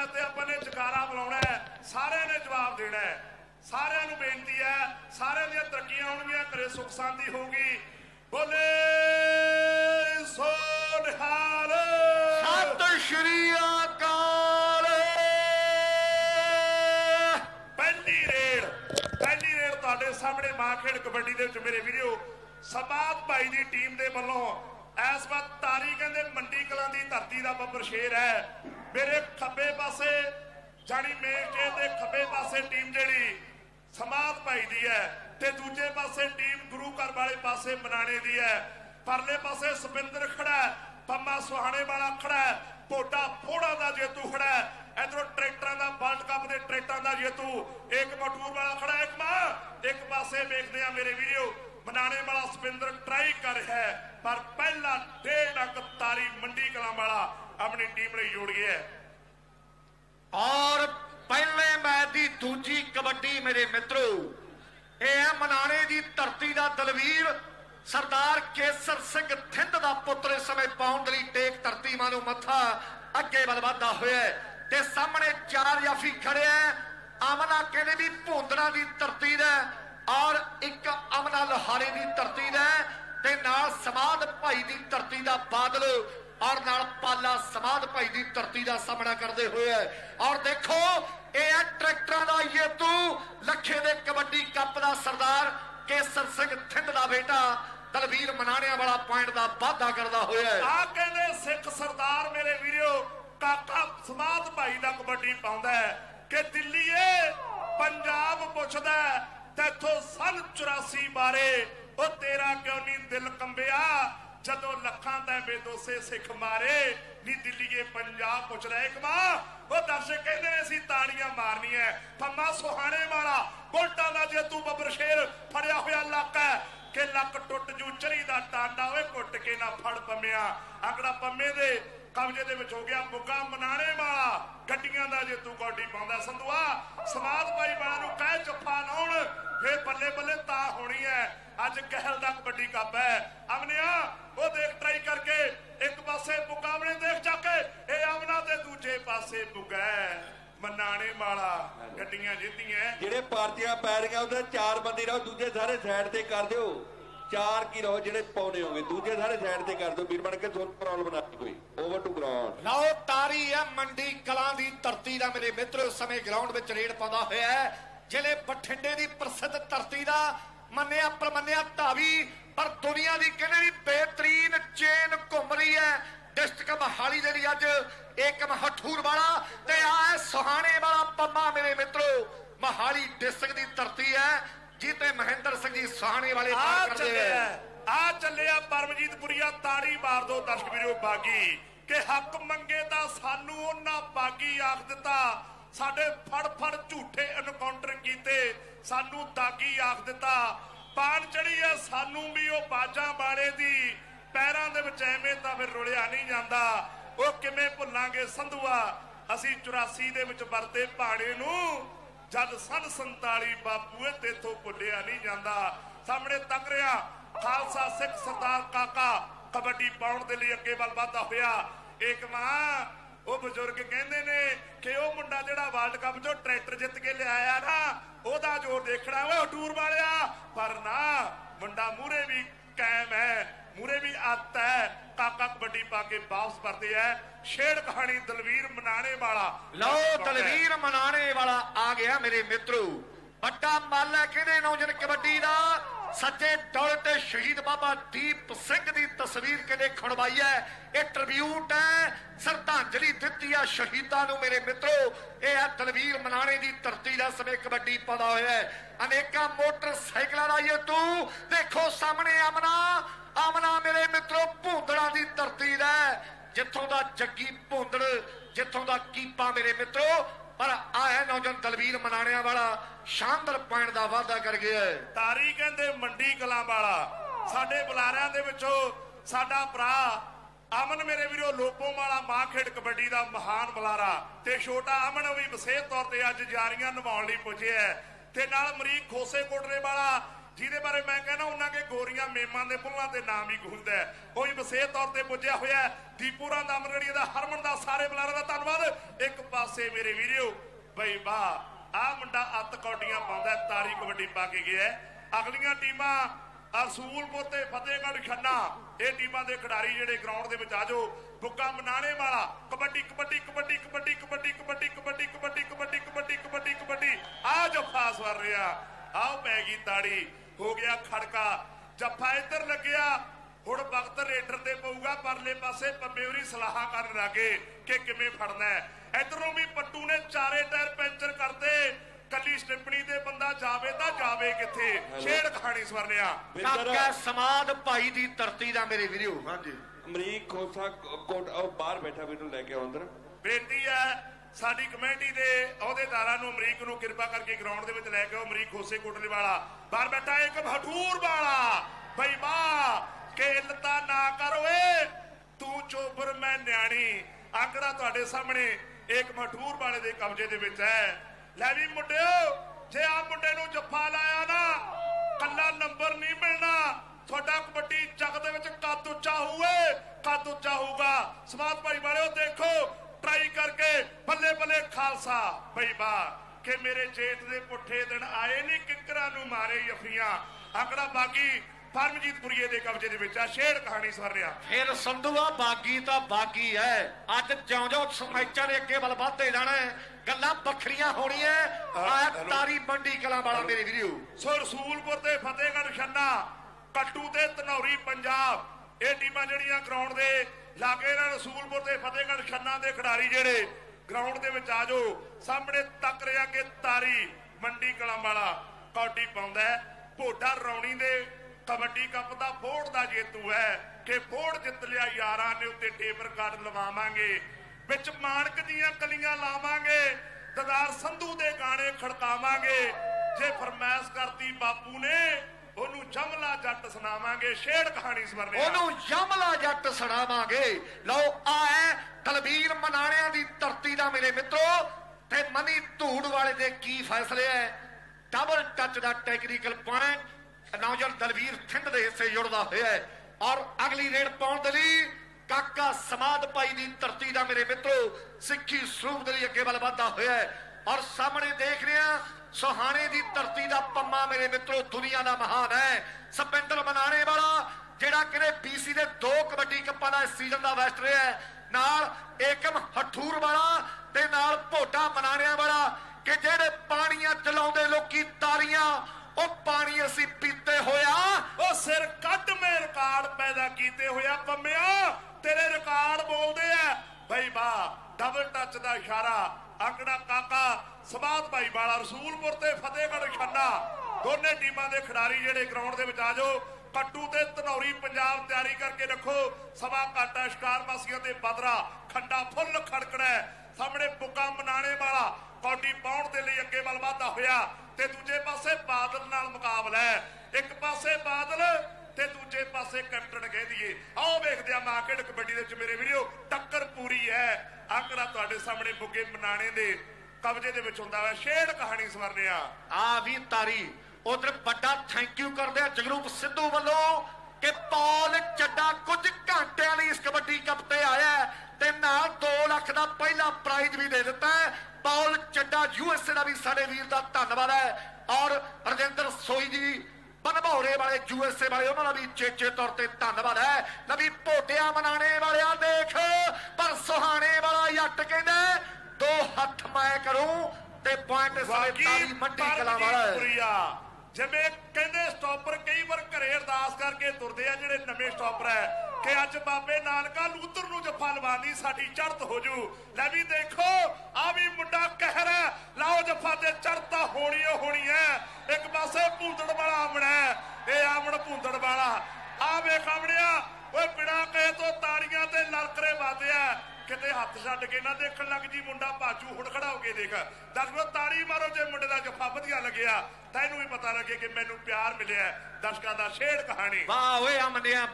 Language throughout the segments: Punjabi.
ਮੈਚ ਤੇ ਆਪਾਂ ਨੇ ਜਕਾਰਾ ਬੁਲਾਉਣਾ ਹੈ। ਸਾਰਿਆਂ ਨੇ ਜਵਾਬ ਦੇਣਾ ਹੈ। ਸਾਰਿਆਂ ਨੂੰ ਬੇਨਤੀ ਹੈ ਸਾਰਿਆਂ ਦੀਆਂ ਤਰੱਕੀਆਂ ਹੋਣਗੀਆਂ ਘਰੇ ਸੁਖ ਸ਼ਾਂਤੀ ਹੋਊਗੀ। ਬੋਲੇ ਸੋ ਨਿਹਾਲ ਸਤਿ ਸ਼੍ਰੀ ਅਕਾਲ। ਪਹਿਲੀ ਰੇਡ ਪਹਿਲੀ ਰੇਡ ਤੁਹਾਡੇ ਸਾਹਮਣੇ ਮਾਂ ਖੇਡ ਕਬੱਡੀ ਦੇ ਵਿੱਚ ਮੇਰੇ ਵੀਡੀਓ ਸਮਾਦ ਭਾਈ ਦੀ ਟੀਮ ਦੇ ਵੱਲੋਂ ਇਸ ਵਾਰ ਤਾਰੀ ਕਹਿੰਦੇ ਮੰਡੀ ਕਲਾਂ ਦੀ ਧਰਤੀ ਦਾ ਬੱਬਰ ਸ਼ੇਰ ਹੈ। ਮੇਰੇ ਖੱਬੇ ਪਾਸੇ ਜਾਨੀ ਮੇਚੇ ਦੇ ਖੱਬੇ ਪਾਸੇ ਟੀਮ ਜਿਹੜੀ ਸਮਾਦ ਭਾਈ ਦੀ ਹੈ ਤੇ ਦੂਜੇ ਪਾਸੇ ਟੀਮ ਗੁਰੂ ਘਰ ਵਾਲੇ ਪਾਸੇ ਮਨਾਣੇ ਦੀ ਹੈ। ਪਰਲੇ ਪਾਸੇ ਸੁਪਿੰਦਰ ਖੜਾ ਪੰਮਾ ਸੁਹਾਣੇ ਵਾਲਾ ਖੜਾ ਹੈ, ਪੋਟਾ ਫੋੜਾ ਦਾ ਜੇਤੂ ਖੜਾ ਹੈ। ਇਧਰੋਂ ਟਰੈਕਟਰਾਂ ਦਾ, ਵਰਲਡ ਕੱਪ ਦੇ ਟਰੈਕਟਰਾਂ ਦਾ ਜੇਤੂ ਇੱਕ ਮਟੂਰ ਵਾਲਾ ਖੜਾ ਇੱਕ ਮਾਂ ਇੱਕ ਪਾਸੇ ਵੇਖਦੇ ਆ ਮੇਰੇ ਵੀਡੀਓ ਮਨਾਣੇ ਵਾਲਾ ਸੁਪਿੰਦਰ ਟਰਾਈ ਕਰ ਰਿਹਾ ਹੈ, ਪਰ ਪਹਿਲਾ ਡੇਢ ਅੰਕ ਤਾਰੀ ਮੰਡੀ ਕਲਾਂ ਵਾਲਾ ਆਪਣੀ ਟੀਮ ਲਈ ਜੋੜ ਗਿਆ ਹੈ। ਔਰ ਪਹਿਲੇ ਮੈਚ ਦੀ ਦੂਜੀ ਕਬੱਡੀ ਮੇਰੇ ਮਿੱਤਰੋ, ਇਹ ਹੈ ਮਨਾਣੇ ਦੀ ਧਰਤੀ ਦਾ ਦਲਵੀਰ ਸਰਦਾਰ ਕੇਸਰ ਸਿੰਘ ਥਿੰਦ ਦਾ ਪੁੱਤਰ, ਇਸ ਸਮੇਂ ਪਾਉਣ ਦੇ ਲਈ ਟੇਕ ਧਰਤੀ ਮਾਂ ਨੂੰ ਮੱਥਾ ਅੱਗੇ ਵੱਲ ਵਧਦਾ ਹੋਇਆ ਤੇ ਸਾਹਮਣੇ ਚਾਰ ਜਾਫੀ ਖੜਿਆ ਹੈ। ਆਮਨਾ ਕਹਿੰਦੇ ਵੀ ਭੁੰਦੜਾ ਦੀ ਧਰਤੀ ਦਾ ਔਰ ਇੱਕ ਅਮਨਾ ਲੋਹਾਰੇ ਦੀ ਧਰਤੀ ਦਾ ਤੇ ਨਾਲ ਸਮਾਦ ਭਾਈ ਦੀ ਧਰਤੀ ਦਾ ਬਾਦਲ ਔਰ ਨਾਲ ਪਾਲਾ ਸਮਾਦ ਭਾਈ ਦੀ ਧਰਤੀ ਦਾ ਸਾਹਮਣਾ ਕਰਦੇ ਹੋਏ ਔਰ ਦੇਖੋ, ਇਹ ਹੈ ਟਰੈਕਟਰਾਂ ਦਾ ਯੇਤੂ ਲੱਖੇ ਦੇ ਕਬੱਡੀ ਕੱਪ ਦਾ ਸਰਦਾਰ ਕੇਸਰ ਸਿੰਘ ਥਿੰਦ ਦਾ ਬੇਟਾ ਦਲਵੀਰ ਮਨਾਣਿਆਂ ਵਾਲਾ ਪੁਆਇੰਟ ਦਾ ਵਾਅਦਾ ਕਰਦਾ ਹੋਇਆ ਹੈ। ਆ ਕਹਿੰਦੇ ਸਿੱਖ ਸਰਦਾਰ ਮੇਰੇ ਵੀਰੋ, ਕਾਕਾ ਸਮਾਦ ਭਾਈ ਦਾ ਕਬੱਡੀ ਪਾਉਂਦਾ ਹੈ ਕਿ ਏ ਪੰਜਾਬ ਪੁੱਛਦਾ ਤੈਥੋਂ ਸਨ 84 ਬਾਰੇ ਉਹ ਤੇਰਾ ਕਿਉਂ ਨਹੀਂ ਦਿਲ ਕੰਬਿਆ? ਜਦੋਂ ਲੱਖਾਂ ਦਾ ਬੇਦੋਸੇ ਸਿੱਖ ਮਾਰੇ, ਨੀ ਦਿੱਲੀਏ ਪੰਜਾਬ ਪੁੱਛਦਾ ਇੱਕ ਮਾਂ ਉਹ ਦਰਸ਼ਕ ਕਹਿੰਦੇ ਨੇ, ਅਸੀਂ ਤਾੜੀਆਂ ਮਾਰਨੀਆਂ ਪੰਮਾ ਸੁਹਾਣੇ ਵਾਲਾ, ਬੁਲਟਾਂ ਦਾ ਜੇਤੂ ਬੱਬਰ ਸ਼ੇਰ ਫੜਿਆ ਹੋਇਆ ਲੱਕ ਹੈ ਕਿ ਲੱਕ ਟੁੱਟ ਜੂ, ਚਰੀ ਦਾ ਟਾਂਡਾ ਓਏ ਕੁੱਟ ਕੇ ਨਾ ਫੜ ਪੰਮਿਆ। ਅੰਗੜਾ ਪੰਮੇ ਦੇ ਕਬਜ਼ੇ ਦੇ ਵਿੱਚ ਹੋ ਗਿਆ ਮੁੱਗਾ ਮਨਾਣੇ ਵਾਲਾ। ਗੱਡੀਆਂ ਦਾ ਜੇ ਤੂੰ ਕੌਡੀ ਪਾਉਂਦਾ, ਸੰਧੂਆ ਸਮਾਦ ਭਾਈ ਵਾਲਾ ਨੂੰ ਕਹਿ ਜੱਫਾ ਲਾਉਣ। ਫੇਰ ਬੱਲੇ ਬੱਲੇ ਤਾਂ ਹੋਣੀ ਹੈ ਅੱਜ ਕਹਿਲ ਦਾ ਕਬੱਡੀ ਕੱਪ ਹੈ ਅਮਨਿਆ ਉਹ ਦੇਖ ਟਰਾਈ ਕਰਕੇ, ਇੱਕ ਪਾਸੇ ਮੁਕਾਬਲੇ ਦੇਖ ਜਾ ਕੇ, ਇਹ ਅਮਨਾ ਤੇ ਦੂਜੇ ਪਾਸੇ ਮੁਗਾ। ਮਨਾਣੇ ਵਾਲਾ, ਗੱਡੀਆਂ ਜਿੱਤੀਆਂ। ਜਿਹੜੇ ਪਾਰਟੀਆਂ ਪੈ ਰਹੀਆਂ, ਉਹਦੇ ਚਾਰ ਬੰਦੇ ਰਹੋ, ਦੂਜੇ ਸਾਰੇ ਸਾਈਡ ਤੇ ਕਰ ਦਿਓ। ਚਾਰ ਕੀ ਰਹੋ ਜਿਹੜੇ ਪਾਉਣੇ ਹੋਗੇ, ਦੂਜੇ ਸਾਰੇ ਸਾਈਡ ਤੇ ਕਰ ਦਿਓ, ਵੀਰ ਬਣ ਕੇ ਤੁਹਾਨੂੰ ਪ੍ਰੋਬਲਮ ਨਾ ਕੋਈ। ਓਵਰ ਟੂ ਗਰਾਊਂਡ ਲਓ, ਤਾਰੀ ਹੈ ਮੰਡੀ ਕਲਾਂ ਦੀ ਧਰਤੀ ਦਾ ਮੇਰੇ ਮਿੱਤਰੋ, ਇਸ ਸਮੇਂ ਗਰਾਊਂਡ ਵਿੱਚ ਰੇਡ ਪਾਉਂਦਾ ਹੋਇਆ ਹੈ। ਜ਼ਿਲ੍ਹੇ ਬਠਿੰਡੇ ਦੀ ਪ੍ਰਸਿੱਧ ਧਰਤੀ ਦਾ ਮੰਨਿਆ ਪ੍ਰਮੰਨਿਆ ਧਾਵੀ, ਪਰ ਦੁਨੀਆ ਦੀ ਕਹਿੰਦੇ ਵੀ ਬਿਹਤਰੀਨ ਚੇਨ ਘੁੰਮ ਰਹੀ ਹੈ। ਡਿਸਟ੍ਰਿਕਟ ਮਹਾਲੀ ਦੇ ਲਈ ਅੱਜ ਏਕਮ ਹਠੂਰ ਵਾਲਾ ਤੇ ਆ ਹੈ ਸੁਹਾਣੇ ਵਾਲਾ ਪੰਮਾ ਮੇਰੇ ਮਿੱਤਰੋ। ਮਹਾਲੀ ਡਿਸਟ੍ਰਿਕਟ ਦੀ ਧਰਤੀ ਹੈ। ਜਿੱਤੇ ਮਹਿੰਦਰ ਸਿੰਘ ਜੀ ਸੁਹਾਣੇ ਵਾਲੇ ਆ ਚੱਲਿਆ ਆ ਚੱਲਿਆ ਪਰਮਜੀਤਪੁਰੀਆ ਤਾੜੀ ਮਾਰ ਦੋ ਦਰਸ਼ਕ ਵੀਰੋ ਬਾਗੀ। ਕਿ ਹੱਕ ਮੰਗੇ ਤਾਂ ਸਾਨੂੰ ਉਹਨਾਂ ਬਾਗੀ ਆਖ ਦਿੱਤਾ। ਸਾਡੇ ਫੜ ਫੜ ਝੂਠੇ ਐਨਕਾਊਂਟਰ ਕੀਤੇ ਸਾਨੂੰ ਦਾਗੀ ਆਖ ਦਿੱਤਾ। ਪਾਣ ਚੜੀ ਐ ਸਾਨੂੰ ਵੀ ਉਹ ਬਾਜਾਂ ਬਾੜੇ ਦੀ। ਪੈਰਾਂ ਦੇ ਵਿੱਚ ਐਵੇਂ ਤਾਂ ਫਿਰ ਰੁਲਿਆ ਨਹੀਂ ਜਾਂਦਾ। ਉਹ ਕਿਵੇਂ ਭੁੱਲਾਂਗੇ ਸੰਧੂਆ? ਅਸੀਂ 84 ਦੇ ਵਿੱਚ ਵਰਤੇ ਭਾਣੇ ਨੂੰ। ਜਦ ਸਨ 47 ਬਾਪੂਏ ਤੇਥੋਂ ਭੁੱਲਿਆ ਨਹੀਂ ਜਾਂਦਾ। ਸਾਹਮਣੇ ਤੱਕ ਰਿਹਾ। ਖਾਲਸਾ ਸਿੱਖ ਸਰਦਾਰ ਕਾਕਾ ਕਬੱਡੀ ਪਾਉਣ ਦੇ ਲਈ ਅੱਗੇ ਵੱਲ ਵਧਦਾ ਹੋਇਆ। ਇੱਕ ਮਾਂ ਉਹ ਬਜ਼ੁਰਗ ਕਹਿੰਦੇ ਨੇ ਕਿ ਉਹ ਮੁੰਡਾ ਜਿਹੜਾ ਵਰਲਡ ਕੱਪ ਚੋਂ ਟਰੈਕਟਰ ਜਿੱਤ ਕੇ ਲਿਆਇਆ ਨਾ, ਉਹਦਾ ਜੋਰ ਦੇਖਣਾ। ਓਏ ਟੂਰ ਵਾਲਿਆ। ਪਰ ਨਾ, ਮੁੰਡਾ ਮੂਰੇ ਵੀ ਕਾਇਮ ਹੈ। ਮੂਰੇ ਵੀ ਆਤ ਹੈ, ਕਾਕਾ ਕਬੱਡੀ ਪਾ ਕੇ ਵਾਪਸ ਪਰਦੇ ਹੈ ਛੇੜ ਕਹਾਣੀ ਦਲਵੀਰ ਮਨਾਣੇ ਵਾਲਾ। ਲਓ, ਦਲਵੀਰ ਮਨਾਣੇ ਵਾਲਾ ਆ ਗਿਆ ਮੇਰੇ ਮਿੱਤਰੋ। ਵੱਡਾ ਮੱਲ ਹੈ ਕਿਹਦੇ ਨੌਜਵਾਨ ਕਬੱਡੀ ਦਾ? ਸੱਚੇ ਡੋਲੇ ਤੇ ਸ਼ਹੀਦ ਬਾਬਾ ਦੀਪ ਸਿੰਘ ਦੀ ਤਸਵੀਰ ਕਿਨੇ ਖੜਵਾਈ ਹੈ? ਇਹ ਟ੍ਰਿਬਿਊਟ ਹੈ, ਸ਼ਰਧਾਂਜਲੀ ਦਿੱਤੀ ਆ ਸ਼ਹੀਦਾਂ ਨੂੰ ਮੇਰੇ ਮਿੱਤਰੋ। ਇਹ ਹੈ ਦਲਵੀਰ ਮਨਾਣੇ ਦੀ ਧਰਤੀ ਦਾ ਸਮੇਂ ਕਬੱਡੀ ਪਾਉਂਦਾ ਹੋਇਆ ਹੈ। ਅਨੇਕਾਂ ਮੋਟਰਸਾਈਕਲਾਂ ਦਾ ਇਹ ਤੂੰ ਦੇਖੋ ਸਾਹਮਣੇ ਆਮਨਾ ਆਮਨਾ ਮੇਰੇ ਮਿੱਤਰੋ, ਭੂੰਦੜਾਂ ਦੀ ਧਰਤੀ ਦਾ ਜਿੱਥੋਂ ਦਾ ਜੱਗੀ ਭੁੰਦੜ, ਜਿੱਥੋਂ ਦਾ ਕੀਪਾ ਮੇਰੇ ਮਿੱਤਰੋ। ਪਰ ਆ ਨੌਜਵਾਨ ਦਲਵੀਰ ਮਨਾਣਿਆਂ ਵਾਲਾ, ਸ਼ਾਨਦਾਰ ਪੁਆਇੰਟ ਦਾ ਵਾਅਦਾ ਕਰ ਗਿਆ ਤਾਰੀ ਕਹਿੰਦੇ, ਮੰਡੀ ਕਲਾਂ ਵਾਲਾ। ਸਾਡੇ ਬੁਲਾਰਿਆਂ ਦੇ ਵਿੱਚੋਂ ਸਾਡਾ ਭਰਾ ਅਮਨ ਮੇਰੇ ਵੀਰੋ, ਲੋਪੋ ਵਾਲਾ ਮਾਂ ਖੇਡ ਕਬੱਡੀ ਦਾ ਮਹਾਨ ਬੁਲਾਰਾ। ਤੇ ਛੋਟਾ ਅਮਨ ਵੀ ਵਿਸ਼ੇਸ਼ ਤੌਰ ਤੇ ਅੱਜ ਜਾਰੀਆਂ ਨਿਭਾਉਣ ਲਈ ਪੁੱਜਿਆ ਤੇ ਨਾਲ ਮਰੀਕ ਖੋਸੇ ਕੋਟਰੇ ਵਾਲਾ ਜਿਹਦੇ ਬਾਰੇ ਮੈਂ ਕਹਿੰਦਾ ਉਹਨਾਂ ਕੇ ਗੋਰੀਆਂ ਮੇਮਾਂ ਦੇ ਬੁੱਲਾਂ ਤੇ ਨਾਮ ਹੀ ਗੂੰਜਦਾ ਹੈ ਉਹ ਵਿਸ਼ੇਸ਼ ਤੌਰ ਤੇ ਪੁੱਜਿਆ ਹੋਇਆ ਦੀਪੂਰਾ ਦਾ ਅਮਰਗੜੀਆ ਦਾ ਹਰਮਨ ਦਾ ਸਾਰੇ ਬੁਲਾਰਾਂ ਦਾ ਧੰਨਵਾਦ ਇੱਕ ਪਾਸੇ ਮੇਰੇ ਵੀਰਿਓ ਬਈ ਵਾਹ ਆ ਮੁੰਡਾ ਅੱਤ ਕੌਡੀਆਂ ਪਾਉਂਦਾ ਤਾਰੀ ਕਬੱਡੀ ਪਾ ਕੇ ਗਿਆ ਅਗਲੀਆਂ ਟੀਮਾਂ ਅਰਸੂਲਪੁਰ ਤੇ ਫਤਿਹਗੜ੍ਹ ਖੰਨਾ ਇਹ ਟੀਮਾਂ ਦੇ ਖਿਡਾਰੀ ਜਿਹੜੇ ਗਰਾਊਂਡ ਦੇ ਵਿੱਚ ਆਜੋ ਬੁੱਗਾ ਮਨਾਣੇ ਵਾਲਾ ਕਬੱਡੀ ਕਬੱਡੀ ਕਬੱਡੀ ਕਬੱਡੀ ਕਬੱਡੀ ਕਬੱਡੀ ਕਬੱਡੀ ਕਬੱਡੀ ਕਬੱਡੀ ਕਬੱਡੀ ਕਬੱਡੀ ਕਬੱਡੀ ਆ ਜੱਫਾ ਸਵਰ ਰਿਹਾ ਆਓ ਪੈ ਗਈ ਤਾੜੀ ਹੋ ਗਿਆ ਖੜਕਾ। ਜੱਫਾ ਇੱਧਰ ਲੱਗਿਆ। ਹੁਣ ਵਕਤ ਰੇਡਰ ਤੇ ਪਊਗਾ ਪਰਲੇ ਪਾਸੇ। ਪੰਮੇ ਹੋਰੀ ਸਲਾਹਾਂ ਕਰਨ ਲੱਗੇ ਕਿ ਕਿਵੇਂ ਫੜਨਾ ਹੈ। ਇਧਰੋਂ ਵੀ ਪੱਟੂ ਨੇ ਚਾਰੇ ਟਾਇਰ ਪੈਂਚਰ ਕਰਤੇ ਕੱਲੀ ਸਟਿੱਪਣੀ ਤੇ ਬੰਦਾ ਜਾਵੇ ਤਾਂ ਜਾਵੇ ਕਿੱਥੇ? ਛੇੜ ਕਹਾਣੀ ਸਵਰਨਿਆ। ਕਾਕਾ ਸਮਾਦ ਭਾਈ ਦੀ ਧਰਤੀ ਦਾ ਮੇਰੇ ਵੀਰੋ। ਹਾਂਜੀ। ਅਮਰੀਕ ਖੋਸਾ ਕੋਟ ਬਾਹਰ ਬੈਠਾ ਮੈਨੂੰ ਲੈ ਕੇ ਆਓ ਅੰਦਰ। ਬੇਨਤੀ ਹੈ। ਸਾਡੀ ਕਮੇਟੀ ਦੇ ਅਹੁਦੇਦਾਰਾਂ ਨੂੰ ਅਮਰੀਕ ਨੂੰ ਕਿਰਪਾ ਕਰਕੇ ਗਰਾਊਂਡ ਦੇ ਵਿੱਚ ਲੈ ਕੇ ਆਓ। ਅਮਰੀਕ ਖੋਸੇ ਕੋਟਲੇ ਵਾਲਾ। ਬਾਹਰ ਬੈਠਾ ਇੱਕ ਭਟੂਰ ਵਾਲਾ। ਬਈ ਵਾਹ ਨਾ ਕਰ ਓਏ। ਤੂੰ ਚੋਬਰ ਮੈਂ ਨਿਆਣੀ। ਆਂਕੜਾ ਤੁਹਾਡੇ ਸਾਹਮਣੇ ਇੱਕ ਮਠੂਰ ਵਾਲੇ ਦੇ ਕਬਜ਼ੇ ਦੇ ਵਿੱਚ ਹੈ। ਲੈ ਵੀ ਮੁੰਡਿਓ, ਜੇ ਆ ਮੁੰਡੇ ਨੂੰ ਜੱਫਾ ਲਾਇਆ ਨਾ, ਕੱਲਾ ਨੰਬਰ ਨਹੀਂ ਮਿਲਣਾ। ਤੁਹਾਡਾ ਕਬੱਡੀ ਜੱਗ ਦੇ ਵਿੱਚ ਕੱਦ ਉੱਚਾ ਹੋਊਏ ਕੱਦ ਉੱਚਾ ਹੋਊਗਾ। ਸਮਾਤ ਭਾਈ ਵਾਲਿਓ, ਦੇਖੋ ਟਰਾਈ ਕਰਕੇ ਬੱਲੇ ਬੱਲੇ ਖਾਲਸਾ। ਬਈ ਬਾ ਕਿ ਮੇਰੇ ਜੇਠ ਦੇ ਪੁੱਠੇ ਦਿਨ ਆਏ ਨਹੀਂ ਕਿੰਕਰਾਂ ਨੂੰ ਮਾਰੇ ਯਫੀਆਂ। ਆਕੜਾ ਬਾਗੀ ਪਰਮਜੀਤਪੁਰੀਏ ਦੇ ਕਬਜ਼ੇ ਦੇ ਵਿੱਚ ਆ ਸ਼ੇਰ ਕਹਾਣੀ ਸਵਰ ਰਿਹਾ। ਫਿਰ ਸੰਧੂਆ ਬਾਗੀ ਤਾਂ ਬਾਗੀ ਐ। ਅੱਜ ਜਿਉਂ-ਜਿਉਂ ਮੈਚਾਂ ਦੇ ਅੱਗੇ ਵੱਲ ਵੱਧਦੇ ਜਾਣਾ ਗੱਲਾਂ ਵੱਖਰੀਆਂ ਹੋਣੀਆਂ ਆ। ਤਾਰੀ ਮੰਡੀ ਕਲਾਂ ਵਾਲਾ ਮੇਰੇ ਵੀਰੋ। ਸੋ ਰਸੂਲਪੁਰ ਤੇ ਫਤਿਹਗੜ੍ਹ ਖੰਨਾ ਕੱਟੂ ਤੇ ਧਨੌਰੀ ਪੰਜਾਬ। ਇਹ ਟੀਮਾਂ ਜਿਹੜੀਆਂ ਗਰਾਊਂਡ ਦੇ ਲਾਗੇ ਨਾਲ ਰਸੂਲਪੁਰ ਤੇ ਫਤਿਹਗੜ੍ਹ ਖੰਨਾ ਦੇ ਖਿਡਾਰੀ ਜਿਹੜੇ ਗਰਾਊਂਡ ਦੇ ਵਿੱਚ ਆ ਜਾਓ, ਸਾਹਮਣੇ ਤੱਕ ਰਿਹਾ ਕਿ ਤਾਰੀ ਮੰਡੀ ਕਲਾਂ ਵਾਲਾ ਕੌਡੀ ਪਾਉਂਦਾ ਭੋਡਾ ਰੌਣੀ ਦੇ ਕਬੱਡੀ ਕੱਪ ਦਾ ਫੋੜ ਦਾ ਜੇਤੂ ਹੈ ਕਿ ਫੋੜ ਜਿੱਤ ਲਿਆ, ਯਾਰਾਂ ਨੇ ਉੱਤੇ ਟੇਬਰ ਕਾਰਡ ਲਵਾਵਾਂਗੇ। ਵਿੱਚ ਮਾਨਕ ਦੀਆਂ ਕਲੀਆਂ ਲਾਵਾਂਗੇ, ਦਦਾਰ ਸੰਧੂ ਦੇ ਗਾਣੇ ਖੜਕਾਵਾਂਗੇ। ਜੇ ਫਰਮਾਇਸ਼ ਕਰਤੀ ਬਾਪੂ ਨੇ ਉਹਨੂੰ ਜਮਲਾ ਜੱਟ ਸੁਣਾਵਾਂਗੇ ਛੇੜ ਕਹਾਣੀ ਸਵਰਨੇ ਉਹਨੂੰ ਯਮਲਾ ਜੱਟ ਸੁਣਾਵਾਂਗੇ। ਲਓ, ਆ ਹੈ ਦਲਬੀਰ ਮਨਾਣਿਆਂ ਦੀ ਧਰਤੀ ਦਾ ਮੇਰੇ ਮਿੱਤਰੋ, ਤੇ ਮਨੀ ਧੂੜ ਵਾਲੇ ਦੇ ਕੀ ਫੈਸਲੇ ਐ? ਡਬਲ ਟੱਚ ਦਾ ਟੈਕਨੀਕਲ ਪੁਆਇੰਟ ਨੌਜਵਾਨ ਦਲਵੀਰ ਥਿੰਦ ਦੇ ਹਿੱਸੇ ਜੁੜਦਾ ਹੋਇਆ ਹੈ ਔਰ ਅਗਲੀ ਰੇਡ ਪਾਉਣ ਦੇ ਲਈ ਕਾਕਾ ਸਮਾਦ ਭਾਈ ਦੀ ਧਰਤੀ ਦਾ ਮੇਰੇ ਮਿੱਤਰੋ, ਸਿੱਖੀ ਸਰੂਪ ਦੇ ਲਈ ਅੱਗੇ ਵੱਲ ਵਧਦਾ ਹੋਇਆ ਹੈ ਔਰ ਸਾਹਮਣੇ ਦੇਖ ਰਿਹਾ ਸੋਹਾਣੇ ਦੀ ਧਰਤੀ ਦਾ ਪੰਮਾ ਮੇਰੇ ਮਿੱਤਰੋ, ਦੁਨੀਆ ਦਾ ਮਹਾਨ ਹੈ। ਸਪਿੰਦਰ ਮਨਾਣੇ ਵਾਲਾ, ਜਿਹੜਾ ਕਿਰੇ ਬੀਸੀ ਦੇ ਦੋ ਕਬੱਡੀ ਕੱਪਾਂ ਦਾ ਇਸ ਸੀਜ਼ਨ ਦਾ ਵੈਸਟ ਰਿਹਾ ਹੈ। ਨਾਲ ਏਕਮ ਹਠੂਰ ਵਾਲਾ ਤੇ ਨਾਲ ਭੋਟਾ ਮਨਾਣਿਆਂ ਵਾਲਾ, ਕਿ ਜਿਹੜੇ ਪਾਣੀਆਂ ਚਲਾਉਂਦੇ ਲੋਕੀ ਤਾਲੀਆਂ, ਉਹ ਪਾਣੀ ਅਸੀਂ ਪੀਤੇ ਹੋਇਆ। ਉਹ ਸਿਰ ਕੱਢ ਮੇ ਰਿਕਾਰਡ ਪੈਦਾ ਕੀਤੇ ਹੋਇਆ। ਪੰਮਿਆ, ਤੇਰੇ ਰਿਕਾਰਡ ਬੋਲਦੇ ਆ। ਬਈ ਵਾਹ ਡਬਲ ਟੱਚ ਦਾ ਇਸ਼ਾਰਾ। ਅੰਕੜਾ ਕਾਕਾ, ਸਮਾਦ ਭਾਈ ਵਾਲਾ, ਰਸੂਲਪੁਰ ਤੇ ਫਤਿਹਗੜ੍ਹ ਖੰਨਾ। ਦੋਨੇ ਟੀਮਾਂ ਦੇ ਖਿਡਾਰੀ ਜਿਹੜੇ ਗਰਾਊਂਡ ਦੇ ਵਿੱਚ ਆ ਜਾਓ। ਕੱਟੂ ਤੇ ਧਨੌਰੀ ਪੰਜਾਬ ਤਿਆਰੀ ਕਰਕੇ ਰੱਖੋ। ਸਵਾ ਘਾਟਾ ਸ਼ਿਕਾਰ ਵਾਸੀਆਂ ਤੇ ਬਦਰਾ। ਖੰਡਾ ਫੁੱਲ ਖੜਕਣਾ ਸਾਹਮਣੇ ਬੁੱਕਾ ਮਨਾਣੇ ਵਾਲਾ। ਕੌਡੀ ਪਾਉਣ ਦੇ ਲਈ ਅੱਗੇ ਵੱਲ ਵਧਦਾ ਹੋਇਆ। ਤੇ ਦੂਜੇ ਪਾਸੇ ਬਾਦਲ ਨਾਲ ਮੁਕਾਬਲਾ ਹੈ। ਇੱਕ ਪਾਸੇ ਬਾਦਲ ਤੇ ਦੂਜੇ ਪਾਸੇ ਕੈਪਟਨ ਕਹਿ ਆਓ ਵੇਖਦੇ ਆ ਮਾਰਕੀਟ ਕਬੱਡੀ ਦੇ ਵਿੱਚ ਮੇਰੇ ਵੀਡੀਓ ਟੱਕਰ ਪੂਰੀ ਹੈ। ਆਕੜਾ ਤੁਹਾਡੇ ਸਾਹਮਣੇ ਬੁੱਗੇ ਮਨਾਣੇ ਦੇ ਕਬਜ਼ੇ ਦੇ ਵਿੱਚ ਹੁੰਦਾ ਹੈ ਛੇੜ ਕਹਾਣੀ ਸਵਰਨਿਆ ਆ ਵੀ ਤਾਰੀ, ਉਧਰ ਵੱਡਾ ਥੈਂਕ ਯੂ ਕਰਦੇ ਆ ਜਗਰੂਪ ਸਿੱਧੂ ਵੱਲੋਂ ਕਿ ਪੌਲ ਚੱਡਾ ਕੁਝ ਘੰਟਿਆਂ ਲਈ ਇਸ ਕਬੱਡੀ ਕੱਪ ਤੇ ਆਇਆ ਤੇ ਨਾਲ 2 ਲੱਖ ਦਾ ਪਹਿਲਾ ਪ੍ਰਾਈਜ਼ ਵੀ ਦੇ ਦਿੱਤਾ ਹੈ। ਪੌਲ ਚੱਡਾ ਯੂਐਸਏ ਦਾ ਵੀ ਸਾਡੇ ਵੀਰ ਦਾ ਧੰਨਵਾਦ ਹੈ। ਔਰ ਰਜਿੰਦਰ ਸੋਈ ਜੀ ਬਨਭੌਰੇ ਵਾਲੇ ਯੂਐਸਏ ਵਾਲੇ ਉਹਨਾਂ ਦਾ ਵੀ ਚੇਚੇ ਤੌਰ ਤੇ ਧੰਨਵਾਦ ਹੈ। ਨਵੀ ਭੋਟਿਆ ਮਨਾਣੇ ਵਾਲਿਆ ਦੇਖ ਪਰ ਸੁਹਾਣੇ ਵਾਲਾ ਜੱਟ ਕਹਿੰਦਾ ਦੋ ਹੱਥ ਮੈਂ ਕਰੂੰ ਤੇ ਪੁਆਇੰਟ ਸਾਰੇ ਤਾਰੀ ਮੰਡੀ ਕਲਾ ਵਾਲਾ ਹੈ। ਜਿਵੇਂ ਕਹਿੰਦੇ ਸਟਾਪਰ ਕਈ ਵਾਰ ਘਰੇ ਅਰਦਾਸ ਕਰਕੇ ਤੁਰਦੇ ਆ ਜਿਹੜੇ ਨਵੇਂ ਸਟਾਪਰ ਹੈ ਕਿ ਅੱਜ ਬਾਬੇ ਨਾਨਕਾ ਲੂਤਰ ਨੂੰ ਜੱਫਾ ਲਵਾਦੀ ਸਾਡੀ ਚੜਤ ਹੋ ਜੂ। ਲੈ ਵੀ ਦੇਖੋ ਆ ਵੀ ਮੁੰਡਾ ਕਹਿਰ ਹੈ ਲਾਓ ਜੱਫਾ ਤੇ ਚੜ੍ਹਤਾ ਹੋਣੀ ਓ ਹੋਣੀ ਹੈ ਇੱਕ ਪਾਸੇ ਭੂੰਦੜ ਵਾਲਾ ਆਮਣਾ ਹੈ, ਇਹ ਆਮਣ ਭੂੰਦੜ ਵਾਲਾ। ਆ ਵੇਖ ਆਮੜਿਆ ਓਏ ਬਿਨਾ ਕਹੇ ਤੋਂ ਤਾੜੀਆਂ ਤੇ ਲਲਕਰੇ ਵਾਦਿਆ ਕਿਤੇ ਹੱਥ ਛੱਡ ਕੇ ਨਾ ਦੇਖਣ ਲੱਗ ਜੀ ਮੁੰਡਾ ਬਾਜੂ ਹੁਣ ਖੜਾ ਹੋ ਕੇ ਦੇਖ ਦਰਸ਼ਕੋ ਤਾੜੀ ਮਾਰੋ ਜੇ ਮੁੰਡੇ ਦਾ ਜੱਫਾ ਵਧੀਆ ਲੱਗਿਆ ਤਾਂ ਇਹਨੂੰ ਵੀ ਪਤਾ ਲੱਗੇ ਕਿ ਮੈਨੂੰ ਪਿਆਰ ਮਿਲਿਆ। ਦਰਸ਼ਕਾਂ ਦਾ ਛੇੜ ਕਹਾਣੀ ਵਾਹ ਓਏ ਅਮਨਿਆ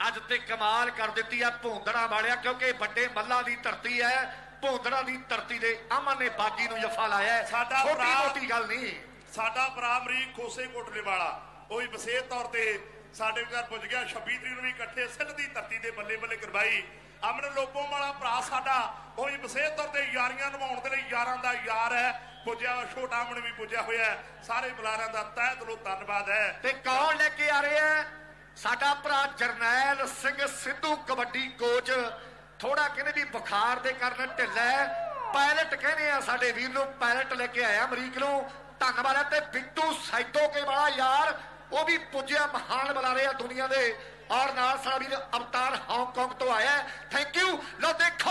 ਅੱਜ ਤੇ ਕਮਾਲ ਕਰ ਦਿੱਤੀ ਆ ਭੂੰਦੜਾ ਵਾਲਿਆ ਕਿਉਂਕਿ ਵੱਡੇ ਮੱਲਾਂ ਦੀ ਧਰਤੀ ਹੈ ਭੂੰਦੜਾ ਦੀ ਧਰਤੀ ਦੇ ਅਮਨ ਨੇ ਬਾਗੀ ਨੂੰ ਜਫਾ ਲਾਇਆ। ਸਾਡਾ ਛੋਟੀ ਮੋਟੀ ਗੱਲ ਨਹੀਂ ਸਾਡਾ ਭਰਾ ਅਮਰੀਕ ਖੋਸੇ ਕੋਟਲੇ ਵਾਲਾ ਉਹ ਵੀ ਵਿਸ਼ੇਸ਼ ਤੌਰ ਤੇ ਸਾਡੇ ਘਰ ਪੁੱਜ ਗਿਆ 26 ਤਰੀਕ ਨੂੰ ਵੀ ਇਕੱਠੇ ਸਿੱਧ ਦੀ ਧਰਤੀ ਦੇ ਬੱਲੇ ਬੱਲੇ ਕਰਵਾਈ ਅਮਨ ਲੋਕੋਂ ਵਾਲਾ ਭਰਾ ਸਾਡਾ, ਉਹ ਵੀ ਤੇ ਯਾਰੀਆਂ ਨਿਭਾਉਣ ਦੇ ਲਈ ਯਾਰਾਂ ਦਾ ਯਾਰ ਹੈ। ਪੁੱਜਿਆ ਛੋਟਾ ਅਮਨ ਵੀ ਪੁੱਜਿਆ ਹੋਇਆ ਸਾਰੇ ਬੁਲਾਰਿਆਂ ਦਾ ਤਹਿ ਦਿਲੋਂ ਧੰਨਵਾਦ ਹੈ। ਤੇ ਕੌਣ ਲੈ ਕੇ ਆ ਰਿਹਾ ਹੈ? ਸਾਡਾ ਭਰਾ ਜਰਨੈਲ ਸਿੰਘ ਸਿੱਧੂ ਕਬੱਡੀ ਕੋਚ। ਥੋੜਾ ਕਹਿੰਦੇ ਵੀ ਬੁਖਾਰ ਦੇ ਕਾਰਨ ਢਿੱਲਾ ਹੈ। ਪਾਇਲਟ ਕਹਿੰਦੇ ਆ ਸਾਡੇ ਵੀਰ ਨੂੰ ਪਾਇਲਟ ਲੈ ਕੇ ਆਇਆ ਅਮਰੀਕ ਨੂੰ। ਧੰਨਵਾਦ ਹੈ ਤੇ ਬਿੱਟੂ ਸੈਦੋ ਕੇ ਵਾਲਾ ਯਾਰ, ਉਹ ਵੀ ਪੁੱਜਿਆ ਮਹਾਨ ਬੁਲਾਰੇ ਆ ਦੁਨੀਆ ਦੇ। ਔਰ ਨਾਲ ਸਾਡਾ ਵੀਰ ਅਵਤਾਰ ਹਾਂਗਕਾਂਗ ਤੋਂ ਆਇਆ ਥੈਂਕ ਯੂ ਲੋ ਦੇਖੋ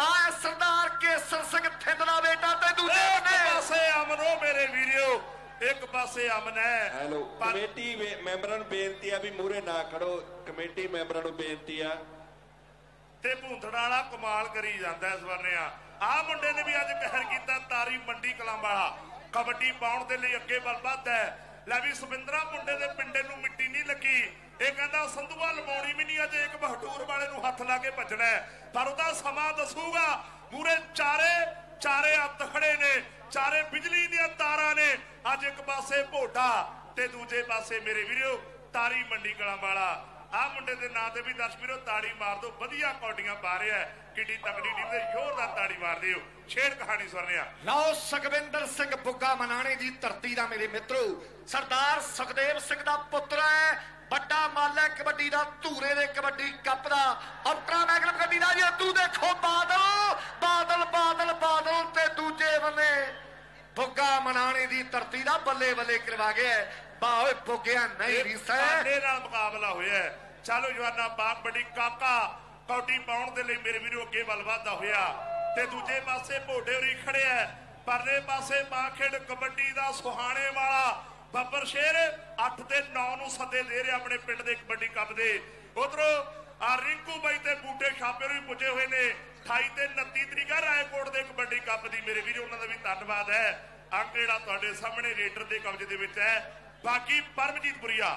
ਆ ਸਰਦਾਰ ਕੇਸਰ ਸਿੰਘ ਥਿੰਦ ਦਾ ਬੇਟਾ ਤੇ ਦੂਜੇ ਇੱਕ ਨੇ ਪਾਸੇ ਅਮਨ ਮੇਰੇ ਵੀਰਿਓ ਇੱਕ ਪਾਸੇ ਅਮਨ ਹੈ। ਹੈਲੋ ਕਮੇਟੀ ਮੈਂਬਰਾਂ ਨੂੰ ਬੇਨਤੀ ਆ ਵੀ ਮੂਰੇ ਨਾ ਖੜੋ। ਕਮੇਟੀ ਮੈਂਬਰਾਂ ਨੂੰ ਬੇਨਤੀ ਆ। ਤੇ ਭੂੰਦੜਾ ਵਾਲਾ ਕਮਾਲ ਕਰੀ ਜਾਂਦਾ ਇਸ ਵਰਨਿਆ ਆਹ ਮੁੰਡੇ ਨੇ ਵੀ ਅੱਜ ਕਹਿਰ ਕੀਤਾ ਤਾਰੀ ਮੰਡੀ ਕਲਾਂ ਵਾਲਾ। ਕਬੱਡੀ ਪਾਉਣ ਦੇ ਲਈ ਅੱਗੇ ਵੱਲ ਵੱਧ ਹੈ। ਲੈ ਵੀ ਸੁਮਿੰਦਰਾ ਮੁੰਡੇ ਦੇ ਪਿੰਡੇ ਨੂੰ ਮਿੱਟੀ ਨਹੀਂ ਲੱਗੀ। ਇਹ ਕਹਿੰਦਾ ਸੰਧੂਆ ਲਵਾਉਣੀ ਵੀ ਨਹੀਂ, ਅਜੇ ਇੱਕ ਬਹਟੂਰ ਵਾਲੇ ਨੂੰ ਹੱਥ ਲਾ ਕੇ ਭੱਜਣਾ ਪਰ ਉਹਦਾ ਸਮਾਂ ਦੱਸੂਗਾ। ਮੂਰੇ ਚਾਰੇ ਚਾਰੇ ਹੱਥ ਖੜੇ ਨੇ, ਚਾਰੇ ਬਿਜਲੀ ਦੀਆਂ ਤਾਰਾਂ ਨੇ। ਅੱਜ ਇੱਕ ਪਾਸੇ ਭੋਟਾ ਤੇ ਦੂਜੇ ਪਾਸੇ ਮੇਰੇ ਵੀਰੋ, ਤਾਰੀ ਮੰਡੀ ਕਲਾਂ ਵਾਲਾ। ਆ ਮੁੰਡੇ ਦੇ ਨਾਂ ਤੇ ਵੀ ਦਰਸ਼ਕ ਵੀਰੋ, ਤਾੜੀ ਮਾਰ ਦਿਓ ਵਧੀਆ ਕੌਡੀਆਂ ਪਾ ਰਿਹਾ ਕਿੱਡੀ ਤਕੜੀ ਟੀਮ ਦੇ ਜ਼ੋਰਦਾਰ ਤਾੜੀ ਮਾਰ ਦਿਓ ਛੇੜ ਕਹਾਣੀ ਸੁਣ ਰਿਹਾ। ਲਓ ਸੁਖਵਿੰਦਰ ਸਿੰਘ ਬੁੱਗਾ ਮਨਾਣੇ ਦੀ ਧਰਤੀ ਦਾ ਮੇਰੇ ਮਿੱਤਰੋ। ਸਰਦਾਰ ਸੁਖਦੇਵ ਸਿੰਘ ਦਾ ਪੁੱਤਰ ਹੈ। ਵੱਡਾ ਮਾਲ ਹੈ ਕਬੱਡੀ ਦਾ, ਧੂਰੇ ਦੇ ਕਬੱਡੀ ਕੱਪ ਦਾ। ਅਲਟਰਾ ਮੈਗਨਮ ਗੱਡੀ ਦਾ ਜੀ, ਤੂੰ ਦੇਖੋ ਬਾਦਲ। ਬਾਦਲ ਬਾਦਲ ਬਾਦਲ ਤੇ ਦੂਜੇ ਬੰਨੇ ਬੁੱਗਾ ਮਨਾਣੇ ਦੀ ਧਰਤੀ ਦਾ ਬੱਲੇ ਬੱਲੇ ਕਰਵਾ ਗਿਆ ਓਏ ਬੁੱਗਿਆ ਨਹੀਂ ਰੀਸਾ ਸਾਡੇ ਨਾਲ ਮੁਕਾਬਲਾ ਹੋਇਆ। ਚਲੋ ਜਵਾਨਾ ਬਾਪ ਬੜੀ ਕਾਕਾ ਕੌਡੀ ਪਾਉਣ ਦੇ ਲਈ ਮੇਰੇ ਵੀਰੋ ਅੱਗੇ ਵੱਲ ਵਧਦਾ ਹੋਇਆ। ਤੇ ਦੂਜੇ ਪਾਸੇ ਭੋਡੇ ਹੋਰੀ ਖੜਿਆ। ਪਰਲੇ ਪਾਸੇ ਬਾਖੇੜ ਕਬੱਡੀ ਦਾ ਸੁਹਾਣੇ ਵਾਲਾ ਬੱਬਰ ਸ਼ੇਰ 8 ਤੇ 9 ਨੂੰ ਸੱਦੇ ਦੇ ਰਿਹਾ ਆਪਣੇ ਪਿੰਡ ਦੇ ਕਬੱਡੀ ਕੱਪ ਦੇ। ਉਧਰੋਂ ਆ ਰਿੰਕੂ ਬਾਈ ਤੇ ਬੂਟੇ ਛਾਪੇ ਨੂੰ ਵੀ ਪੁੱਜੇ ਹੋਏ ਨੇ। 28 ਤੇ 29 ਤਰੀਕਾ ਰਾਏਕੋਟ ਦੇ ਕਬੱਡੀ ਕੱਪ ਦੀ। ਮੇਰੇ ਵੀਰੋ ਉਹਨਾਂ ਦਾ ਵੀ ਧੰਨਵਾਦ ਹੈ। ਅੰਕ ਜਿਹੜਾ ਤੁਹਾਡੇ ਸਾਹਮਣੇ ਰੇਡਰ ਦੇ ਕਬਜ਼ੇ ਦੇ ਵਿੱਚ ਹੈ। ਬਾਕੀ ਪਰਮਜੀਤ ਪੁਰੀਆ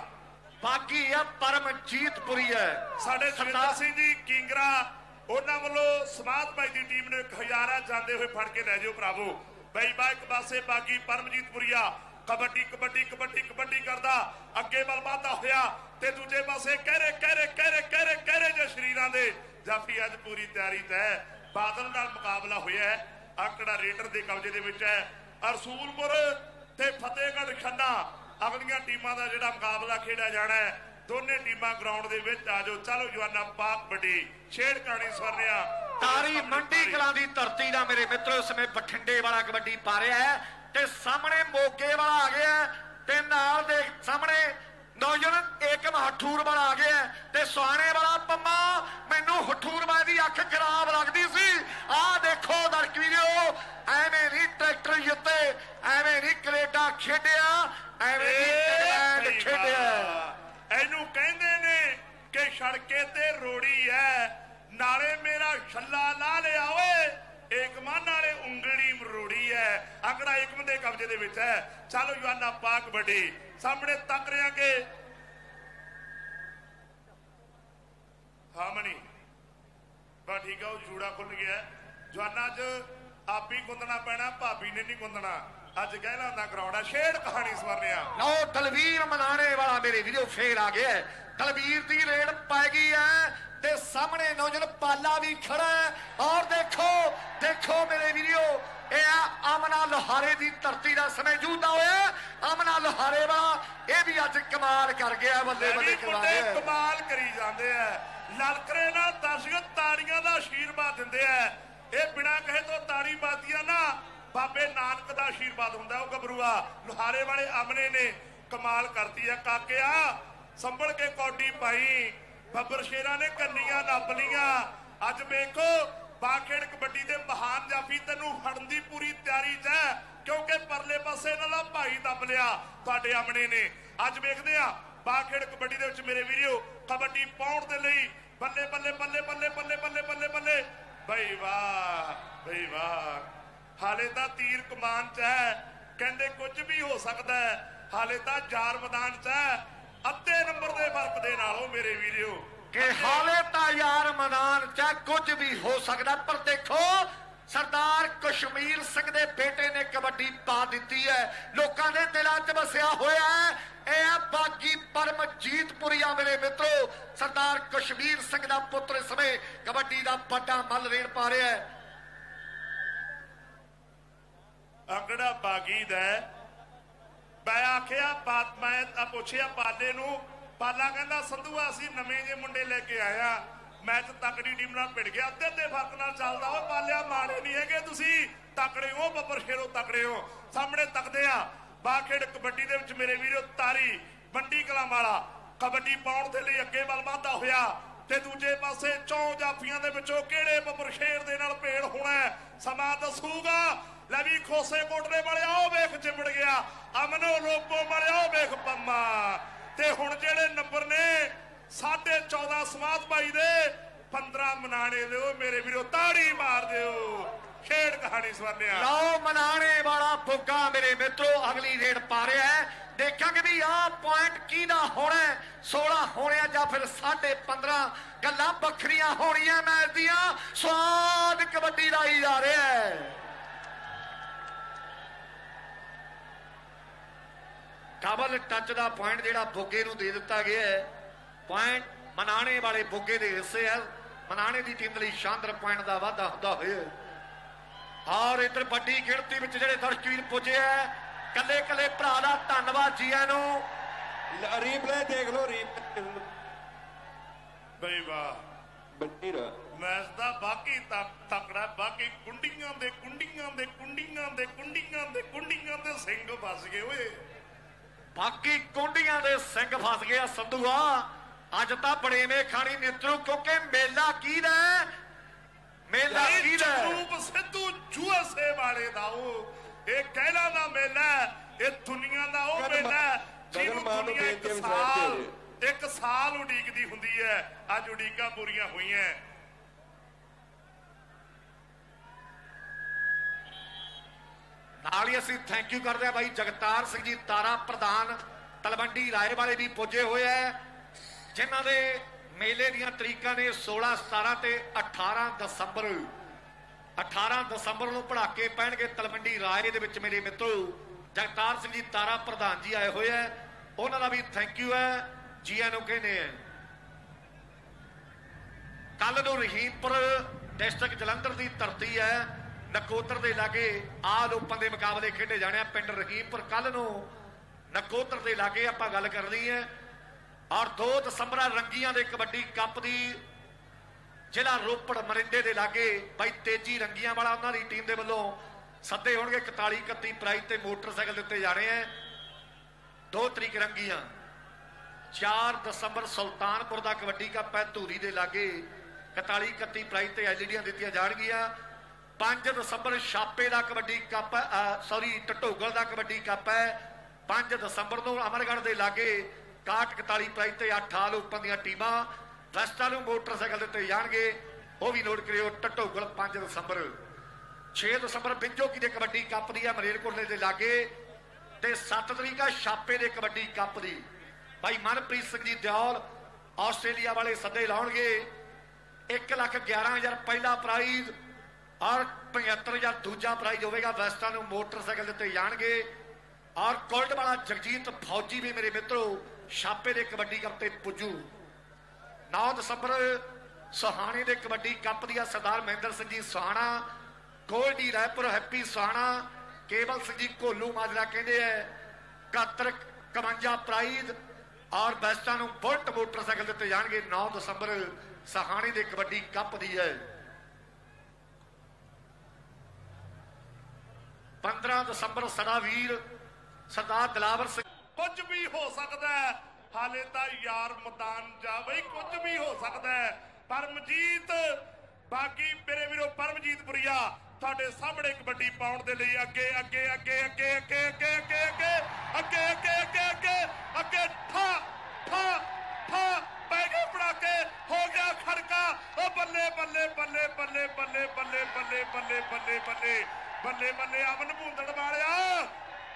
ਬਾਕੀ ਆ ਪਰਮਜੀਤਪੁਰੀ ਹੈ। ਸਾਡੇ ਸੁਰਿੰਦਰ ਸਿੰਘ ਜੀ ਕਿੰਗਰਾ ਉਹਨਾਂ ਵੱਲੋਂ ਸਮਾਧ ਭਾਈ ਦੀ ਟੀਮ ਨੇ ਹਜ਼ਾਰਾ ਜਾਂਦੇ ਹੋਏ ਫੜ ਕੇ ਲੈ ਜਾਓ ਭਰਾਵੋ। ਬਈ ਬਾ ਇੱਕ ਪਾਸੇ ਬਾਗੀ ਪਰਮਜੀਤ ਪੁਰੀਆ ਕਬੱਡੀ ਕਬੱਡੀ ਕਬੱਡੀ ਕਬੱਡੀ ਕਰਦਾ। ਅੱਗੇ ਵੱਲ ਵਧਦਾ ਹੋਇਆ ਤੇ ਦੂਜੇ ਪਾਸੇ ਕਹਿਰੇ ਕਹਿਰੇ ਕਹਿਰੇ ਕਹਿਰੇ ਕਹਿਰੇ ਜੇ ਸ਼ਰੀਰਾਂ ਦੇ। ਜਾਫੀ ਅੱਜ ਪੂਰੀ ਤਿਆਰੀ ਤੇ ਬਾਦਲ ਨਾਲ ਮੁਕਾਬਲਾ ਹੋਇਆ ਆਕੜਾ ਰੇਡਰ ਦੇ ਕਬਜ਼ੇ ਦੇ ਵਿੱਚ ਹੈ। ਅਰਸੂਲਪੁਰ ਤੇ ਫਤਿਹਗੜ੍ਹ ਖੰਨਾ। ਅਗਲੀਆਂ ਟੀਮਾਂ ਦਾ ਜਿਹੜਾ ਮੁਕਾਬਲਾ ਖੇਡਿਆ ਜਾਣਾ ਹੈ, ਦੋਨੇ ਟੀਮਾਂ ਗਰਾਊਂਡ ਦੇ ਵਿੱਚ ਆ ਜਾਓ। ਚਲੋ ਜਵਾਨਾ ਪਾਕ ਵੱਡੀ, ਛੇੜ ਕਹਾਣੀ ਸੁਣ ਤਾਰੀ ਮੰਡੀ ਕਲਾਂ ਦੀ ਧਰਤੀ ਦਾ ਮੇਰੇ ਮਿੱਤਰੋ, ਇਸ ਸਮੇਂ ਬਠਿੰਡੇ ਵਾਲਾ ਕਬੱਡੀ ਪਾ ਰਿਹਾ ਹੈ ਤੇ ਸਾਹਮਣੇ ਮੋਗੇ ਵਾਲਾ ਆ ਗਿਆ ਤੇ ਨਾਲ ਦੇ ਸਾਹਮਣੇ ਨੌਜਵਾਨ ਏਕਮ ਹਠੂਰ ਵਾਲਾ ਆ ਗਿਆ ਤੇ ਸੁਹਾਣੇ ਵਾਲਾ ਪੰਮਾ ਮੈਨੂੰ ਹਠੂਰ ਵਾਲੇ ਦੀ ਅੱਖ ਖਰਾਬ ਲੱਗਦੀ ਸੀ। ਆਹ ਦੇਖੋ ਦਰਸ਼ਕ ਵੀਰੋ ਐਵੇਂ ਨਹੀਂ ਟਰੈਕਟਰ ਜਿੱਤੇ ਐਵੇਂ ਨਹੀਂ ਕੈਨੇਡਾ ਖੇਡਿਆ ਐਵੇਂ ਨਹੀਂ ਇੰਗਲੈਂਡ ਇਹ ਖੇਡਿਆ। ਇਹਨੂੰ ਕਹਿੰਦੇ ਨੇ ਕਿ ਸੜਕੇ ਤੇ ਰੋੜੀ ਹੈ ਨਾਲੇ ਮੇਰਾ ਛੱਲਾ ਲਾ ਲਿਆ ਓਏ। ਏਕਮਾਨ ਨਾਲੇ ਉਂਗਲੀ ਮਰੋੜੀ ਹੈ। ਅੰਗੜਾ ਏਕਮ ਦੇ ਕਬਜ਼ੇ ਦੇ ਵਿੱਚ ਹੈ। ਚਲੋ ਜਵਾਨਾ ਪਾਕ ਵੱਡੀ ਸਾਹਮਣੇ ਤੱਕ ਰਿਆਂ ਹਾਮਣੀ ਬਾ ਠੀਕ ਆ, ਉਹ ਜੂੜਾ ਖੁੱਲ ਗਿਆ। ਜਵਾਨਾਂ ਚ ਆਪ ਹੀ ਗੁੰਦਣਾ ਪੈਣਾ, ਭਾਬੀ ਨੇ ਨਹੀਂ ਗੁੰਦਣਾ ਅੱਜ ਕਹਿਣਾ ਦਾ ਗਰਾਊਂਡ ਆ। ਛੇੜ ਕਹਾਣੀ ਸਵਰਨਿਆ। ਲਓ ਤਲਵੀਰ ਮਨਾਣੇ ਵਾਲਾ ਮੇਰੇ ਵੀਡੀਓ ਫੇਰ ਆ ਗਿਆ। ਤਲਵੀਰ ਦੀ ਰੇਡ ਪੈ ਗਈ ਹੈ ਤੇ ਸਾਹਮਣੇ ਨੌਜਵਾਨ ਪਾਲਾ ਵੀ ਖੜਾ ਹੈ। ਔਰ ਦੇਖੋ ਦੇਖੋ ਮੇਰੇ ਵੀਡੀਓ ਇਹ ਆ ਅਮਨਾ ਲੋਹਾਰੇ ਦੀ ਧਰਤੀ ਦਾ ਸਮੇਂ ਜੂਦਾ ਹੋਇਆ ਅਮਨਾ ਲੋਹਾਰੇ ਵਾਲਾ ਇਹ ਵੀ ਅੱਜ ਕਮਾਲ ਕਰ ਗਿਆ ਬੱਲੇ ਬੱਲੇ ਮੁੰਡੇ ਗਿਆ ਕਮਾਲ ਕਰੀ ਜਾਂਦੇ ਆ ਲਲਕਰੇ ਨਾਲ ਦਰਸ਼ਕ ਤਾੜੀਆਂ ਦਾ ਆਸ਼ੀਰਵਾਦ ਦਿੰਦੇ ਆ। ਇਹ ਬਿਨਾਂ ਕਹੇ ਤੋਂ ਤਾੜੀ ਬਾਦੀਆਂ ਨਾ ਬਾਬੇ ਨਾਨਕ ਦਾ ਆਸ਼ੀਰਵਾਦ ਹੁੰਦਾ ਉਹ ਗੱਭਰੂਆ। ਲੋਹਾਰੇ ਵਾਲੇ ਆਮਨੇ ਨੇ ਕਮਾਲ ਕਰਤੀ ਆ ਕਾਕਿਆ ਸੰਭਲ ਕੇ ਕੌਡੀ ਪਾਈ। ਬੱਬਰ ਸ਼ੇਰਾਂ ਨੇ ਕੰਨੀਆਂ ਨੱਪ ਲੀਆਂ ਅੱਜ ਵੇਖੋ, ਬਾਖੇੜ ਕਬੱਡੀ ਦੇ ਮਹਾਨ ਜਾਫੀ ਤੈਨੂੰ ਫੜਨ ਦੀ ਪੂਰੀ ਤਿਆਰੀ 'ਚ ਹੈ, ਕਿਉਂਕਿ ਪਰਲੇ ਪਾਸੇ ਇਹਨਾਂ ਦਾ ਭਾਈ ਦੱਬ ਲਿਆ ਤੁਹਾਡੇ ਆਮਣੇ ਨੇ। ਅੱਜ ਵੇਖਦੇ ਆ ਬਾਖੇੜ ਕਬੱਡੀ ਦੇ ਵਿੱਚ ਮੇਰੇ ਵੀਰੋ, ਕਬੱਡੀ ਪਾਉਣ ਦੇ ਲਈ ਬੱਲੇ ਬੱਲੇ ਬੱਲੇ ਬੱਲੇ ਬੱਲੇ ਬੱਲੇ ਬੱਲੇ ਬੱਲੇ। ਬਈ ਵਾਹ ਬਈ ਵਾਹ। ਹਾਲੇ ਤਾਂ ਤੀਰ ਕਮਾਨ 'ਚ ਹੈ, ਕਹਿੰਦੇ ਕੁਝ ਵੀ ਹੋ ਸਕਦਾ ਹੈ। ਹਾਲੇ ਤਾਂ ਜਾਰ ਮੈਦਾਨ 'ਚ ਹੈ। ਅੱਧੇ ਨੰਬਰ ਦੇ ਫ਼ਰਕ ਦੇ ਨਾਲ ਉਹ ਮੇਰੇ ਵੀਰੋ। ਕਿ ਹਾਲੇ ਤਾਂ ਯਾਰ ਮੈਦਾਨ ਚ ਕੁਝ ਵੀ ਹੋ ਸਕਦਾ ਪਰ ਦੇਖੋ ਸਰਦਾਰ ਕਸ਼ਮੀਰ ਸਿੰਘ ਦੇ ਬੇਟੇ ਨੇ ਕਬੱਡੀ ਪਾ ਦਿੱਤੀ ਹੈ। ਲੋਕਾਂ ਦੇ ਦਿਲਾਂ 'ਚ ਵਸਿਆ ਹੋਇਆ ਹੈ। ਇਹ ਆ ਬਾਗੀ ਪਰਮਜੀਤਪੁਰੀਆ ਮੇਰੇ ਮਿੱਤਰੋ। ਸਰਦਾਰ ਕਸ਼ਮੀਰ ਸਿੰਘ ਦਾ ਪੁੱਤਰ ਇਸ ਸਮੇਂ ਕਬੱਡੀ ਦਾ ਵੱਡਾ ਮੱਲ ਰੇਣ ਪਾ ਰਿਹਾ ਹੈ। ਅੰਗੜਾ ਬਾਗੀ ਦਾ। ਮੈਂ ਆਖਿਆ ਬਾਤ ਮੈਂ ਆ ਪੁੱਛਿਆ ਪਾਲੇ ਨੂੰ, ਪਾਲਾ ਕਹਿੰਦਾ ਸੰਧੂਆ ਅਸੀਂ ਨਵੇਂ ਜੇ ਮੁੰਡੇ ਲੈ ਕੇ ਆਇਆ ਮੈਚ ਤਕੜੀ ਟੀਮ ਨਾਲ ਭਿੜ ਗਿਆ। ਅੱਧੇ ਅੱਧੇ ਫ਼ਰਕ ਨਾਲ ਚੱਲਦਾ ਉਹ ਪਾਲਿਆ, ਮਾੜੇ ਨਹੀਂ ਹੈਗੇ ਤੁਸੀਂ। ਤਕੜੇ ਹੋ, ਬੱਬਰ ਸ਼ੇਰੋ ਤਕੜੇ ਹੋ। ਸਾਹਮਣੇ ਤਕਦੇ ਆ। ਬਾਖੇੜ ਕਬੱਡੀ ਦੇ ਵਿੱਚ ਮੇਰੇ ਵੀਰੋ ਤਾਰੀ ਬੰਡੀ ਕਲਾਂ ਵਾਲਾ ਕਬੱਡੀ ਪਾਉਣ ਦੇ ਲਈ ਅੱਗੇ ਵੱਲ ਵਧਦਾ ਹੋਇਆ। ਤੇ ਦੂਜੇ ਪਾਸੇ ਚੌਂ ਜਾਫੀਆਂ ਦੇ ਵਿੱਚੋਂ ਕਿਹੜੇ ਬੱਬਰ ਸ਼ੇਰ ਦੇ ਨਾਲ ਭੇੜ ਹੋਣਾ ਸਮਾਂ ਦੱਸੂਗਾ। ਲੈ ਵੀ ਖੋਸੇ ਕੋਟਲੇ ਵਾਲਿਆ ਉਹ ਵੇਖ ਚਿੰਬੜ ਗਿਆ। ਅਮਨੋ ਰੋਪੋ ਵਾਲਿਆ ਉਹ ਵੇਖ ਪੰਮਾ। ਤੇ ਹੁਣ ਜਿਹੜੇ ਨੰਬਰ ਨੇ 14.5 ਸਮਾਤ ਭਾਈ ਦੇ 15 ਮਨਾਣੇ ਦਿਓ, ਮੇਰੇ ਵੀਰੋ, ਤਾੜੀ ਮਾਰ ਦਿਓ। ਖੇਡ ਕਹਾਣੀ ਸਵਰਨਿਆ। ਲਓ ਮਨਾਣੇ ਵਾਲਾ ਫੁੱਗਾ ਮੇਰੇ ਮਿੱਤਰੋ, ਅਗਲੀ ਰੇਡ ਪਾ ਰਿਹਾ ਹੈ। ਦੇਖਾਂਗੇ ਵੀ ਆਹ ਪੁਆਇੰਟ ਕਿਹਦਾ ਹੋਣਾ ਹੈ? 16 ਹੋਣਿਆ ਜਾਂ ਫਿਰ 15.5 ਗੱਲਾਂ ਵੱਖਰੀਆਂ ਹੋਣੀਆਂ ਮੈਚ ਦੀਆਂ। ਸਵਾਦ ਕਬੱਡੀ ਦਾ ਹੀ ਜਾ ਰਿਹਾ ਹੈ। ਡਬਲ ਟੱਚ ਦਾ ਪੁਆਇੰਟ ਜਿਹੜਾ ਬੁੱਗੇ ਨੂੰ ਦੇ ਦਿੱਤਾ ਗਿਆ ਹੈ। ਪੁਆਇੰਟ ਮਨਾਣੇ ਵਾਲੇ ਬੁੱਗੇ ਦੇ ਹਿੱਸੇ ਹੈ ਮਨਾਣੇ ਦੀ ਟੀਮ ਲਈ ਸ਼ਾਨਦਾਰ ਪੁਆਇੰਟ ਦਾ ਵਾਧਾ ਹੁੰਦਾ ਹੋਇਆ ਔਰ ਇਧਰ ਵੱਡੀ ਗਿਣਤੀ ਵਿੱਚ ਜਿਹੜੇ ਦਰਸ਼ਕ ਵੀਰ ਪੁੱਜੇ ਆ। ਕੱਲੇ ਕੱਲੇ ਭਰਾ ਦਾ ਧੰਨਵਾਦ ਜੀਆਂ ਨੂੰ। ਰੀਪਲੇ ਦੇਖ ਲਓ ਰੀਪਲੇ ਬਈ ਵਾਹ। ਬੰਦੀ ਰ ਮੈਚ ਦਾ ਬਾਕੀ ਤੱਕ ਤਕੜਾ ਬਾਕੀ ਕੁੰਡੀਆਂ ਦੇ ਕੁੰਡੀਆਂ ਦੇ ਕੁੰਡੀਆਂ ਦੇ ਕੁੰਡੀਆਂ ਦੇ ਕੁੰਡੀਆਂ ਦੇ ਸਿੰਘ ਫਸ ਗਏ ਓਏ। ਬਾਕੀ ਕੁੰਡੀਆਂ ਦੇ ਸਿੰਘ ਫਸ ਗਿਆ ਸੰਧੂਆ। ਅੱਜ ਤਾਂ ਬੜੇਵੇਂ ਖਾਣੀ ਨਿਤਰੂ ਕਿਉਂਕਿ ਮੇਲਾ ਕਿਹਦਾ ਹੈ? ਮੇਲਾ ਹੈ? ਜਗਰੂਪ ਸਿੱਧੂ ਯੂਐਸਏ ਵਾਲੇ ਦਾ ਉਹ। ਇਹ ਕਹਿਣਾ ਦਾ ਮੇਲਾ ਇਹ ਦੁਨੀਆ ਦਾ ਉਹ ਮੇਲਾ ਜਿਹਨੂੰ ਦੁਨੀਆ ਇੱਕ ਸਾਲ ਇੱਕ ਸਾਲ ਉਡੀਕਦੀ ਹੁੰਦੀ ਹੈ। ਅੱਜ ਉਡੀਕਾਂ ਪੂਰੀਆਂ ਹੋਈਆਂ ਨਾਲ ਹੀ ਅਸੀਂ ਥੈਂਕ ਯੂ ਕਰਦੇ ਆ ਬਾਈ ਜਗਤਾਰ ਸਿੰਘ ਜੀ, ਤਾਰਾ ਪ੍ਰਧਾਨ, ਤਲਵੰਡੀ ਰਾਏ ਵਾਲੇ ਵੀ ਪੁੱਜੇ ਹੋਏ ਆ। ਜਿਨ੍ਹਾਂ ਦੇ ਮੇਲੇ ਦੀਆਂ ਤਰੀਕਾਂ ਨੇ 16 17 ਤੇ 18 ਦਸੰਬਰ 18 ਦਸੰਬਰ ਨੂੰ ਪੜਾਕੇ ਪੈਣਗੇ ਤਲਵੰਡੀ ਰਾਏ ਦੇ ਵਿੱਚ ਮੇਰੇ ਮਿੱਤਰੋ। ਜਗਤਾਰ ਸਿੰਘ ਜੀ, ਤਾਰਾ ਪ੍ਰਧਾਨ ਜੀ ਆਏ ਹੋਏ ਆ। ਉਹਨਾਂ ਦਾ ਵੀ ਥੈਂਕ ਯੂ ਹੈ ਜੀਆਂ ਨੂੰ ਕਹਿੰਦੇ ਆ। ਕੱਲ ਨੂੰ ਰਹੀਮਪੁਰ ਡਿਸਟ੍ਰਿਕਟ ਜਲੰਧਰ ਦੀ ਧਰਤੀ ਹੈ ਨਕੋਤਰ ਦੇ ਲਾਗੇ ਆਲ ਓਪਨ ਦੇ ਮੁਕਾਬਲੇ ਖੇਡੇ ਜਾਣੇ ਆ, ਪਿੰਡ ਰਹੀਮਪੁਰ ਕੱਲ ਨੂੰ ਨਕੋਤਰ ਦੇ ਲਾਗੇ ਆਪਾਂ ਗੱਲ ਕਰਨੀ ਹੈ। ਔਰ 2 ਦਸੰਬਰ ਰੰਗੀਆਂ ਦੇ ਕਬੱਡੀ ਕੱਪ ਦੀ ਜ਼ਿਲ੍ਹਾ ਰੋਪੜ ਮਰਿੰਡੇ ਦੇ ਲਾਗੇ ਬਾਈ ਤੇਜੀ ਰੰਗੀਆਂ ਵਾਲਾ ਉਹਨਾਂ ਦੀ ਟੀਮ ਦੇ ਵੱਲੋਂ ਸੱਦੇ ਹੋਣਗੇ 41 31 ਪ੍ਰਾਈਜ਼ ਤੇ ਮੋਟਰਸਾਈਕਲ ਦਿੱਤੇ ਜਾਣੇ ਆ 2 ਤਰੀਕ ਰੰਗੀਆਂ। 4 ਦਸੰਬਰ ਸੁਲਤਾਨਪੁਰ ਦਾ ਕਬੱਡੀ ਕੱਪ ਹੈ, ਧੂਰੀ ਦੇ ਲਾਗੇ 41 31 ਪ੍ਰਾਈਜ਼ ਤੇ ਐਲਈਡੀਆਂ ਦਿੱਤੀਆਂ ਜਾਣਗੀਆਂ। 5 ਦਸੰਬਰ ਛਾਪੇ ਦਾ ਕਬੱਡੀ ਕੱਪ ਸੌਰੀ ਟਟੋਗਲ ਦਾ ਕਬੱਡੀ ਕੱਪ ਹੈ। 5 ਦਸੰਬਰ ਨੂੰ ਅਮਰਗੜ੍ਹ ਦੇ ਲਾਗੇ 61 41 ਪ੍ਰਾਈਜ਼ ਤੇ 8 ਆਲ ਓਪਨ ਦੀਆਂ ਟੀਮਾਂ ਵੈਸਟਾਂ ਨੂੰ ਮੋਟਰਸਾਈਕਲ ਦਿੱਤੇ ਜਾਣਗੇ। ਉਹ ਵੀ ਨੋਟ ਕਰਿਓ ਟਟੋਗਲ 5 ਦਸੰਬਰ। 6 ਦਸੰਬਰ ਬਿੰਜੋਕੀ ਦੇ ਕਬੱਡੀ ਕੱਪ ਦੀ ਹੈ, ਮਰੇਲਕੋਟਲੇ ਦੇ ਲਾਗੇ। ਤੇ 7 ਤਰੀਕ ਆ ਛਾਪੇ ਦੇ ਕਬੱਡੀ ਕੱਪ ਦੀ। ਭਾਈ ਮਨਪ੍ਰੀਤ ਸਿੰਘ ਜੀ ਦਿਓਲ ਆਸਟ੍ਰੇਲੀਆ ਵਾਲੇ ਸੱਦੇ ਲਾਉਣਗੇ। 1 ਲੱਖ 11000 ਪਹਿਲਾ ਪ੍ਰਾਈਜ਼ ਔਰ 75000 ਦੂਜਾ ਪ੍ਰਾਈਜ਼ ਹੋਵੇਗਾ ਵੈਸਟਾਂ ਨੂੰ ਮੋਟਰਸਾਈਕਲ ਦਿੱਤੇ ਜਾਣਗੇ ਔਰ ਕੋਲਡ ਵਾਲਾ ਜਗਜੀਤ ਫੌਜੀ ਵੀ ਮੇਰੇ ਮਿੱਤਰੋ, ਛਾਪੇ ਦੇ ਕਬੱਡੀ ਕੱਪ ਤੇ ਪੁੱਜੂ। 9 ਦਸੰਬਰ, ਸੁਹਾਣੇ ਦੇ ਕਬੱਡੀ ਕੱਪ ਦੀਆਂ ਸਰਦਾਰ ਮਹਿੰਦਰ ਸਿੰਘ ਜੀ ਸੁਹਾਣਾ, ਗੋਲਡੀ ਰਾਏਪੁਰ ਹੈਪੀ ਸੁਹਾਣਾ, ਕੇਵਲ ਸਿੰਘ ਜੀ ਕੋਲੂ ਮਾਜਰਾ ਕਹਿੰਦੇ ਐ 71 51 ਪ੍ਰਾਈਜ਼, ਔਰ ਬੈਸਟਾਂ ਨੂੰ ਬੁਲਟ ਮੋਟਰਸਾਈਕਲ ਦਿੱਤੇ ਜਾਣਗੇ 9 ਦਸੰਬਰ, ਸਹਾਣੀ ਦੇ ਕਬੱਡੀ ਕੱਪ ਦੀ ਹੈ 15 ਦਸੰਬਰ ਸਦਾ ਵੀਰ ਸਰਦਾਰ ਦਲਾਵਰ ਸਿੰਘ ਕੁਝ ਵੀ ਹੋ ਸਕਦਾ ਹੈ ਹਾਲੇ ਤਾਂ ਯਾਰ ਮੈਦਾਨ ਜਾ ਬਈ ਕੁਝ ਵੀ ਹੋ ਸਕਦਾ ਹੈ ਪਰਮਜੀਤ ਬਾਕੀ ਮੇਰੇ ਵੀਰੋ ਪਰਮਜੀਤ ਪੁਰੀਆ ਤੁਹਾਡੇ ਸਾਹਮਣੇ ਕਬੱਡੀ ਪਾਉਣ ਦੇ ਲਈ ਅੱਗੇ ਅੱਗੇ ਅੱਗੇ ਅੱਗੇ ਅੱਗੇ ਅੱਗੇ ਅੱਗੇ ਅੱਗੇ ਅੱਗੇ ਅੱਗੇ ਅੱਗੇ ਅੱਗੇ ਅੱਗੇ ਠਾ ਠਾ ਠਾ ਪੈ ਗਏ ਪੜਾਕੇ ਹੋ ਗਿਆ ਖੜਕਾ ਉਹ ਬੱਲੇ ਬੱਲੇ ਬੱਲੇ ਬੱਲੇ ਬੱਲੇ ਬੱਲੇ ਬੱਲੇ ਬੱਲੇ ਬੱਲੇ ਬੱਲੇ ਬੱਲੇ ਬੱਲੇ ਅਮਨ ਭੂੰਦੜ ਵਾਲਿਆ।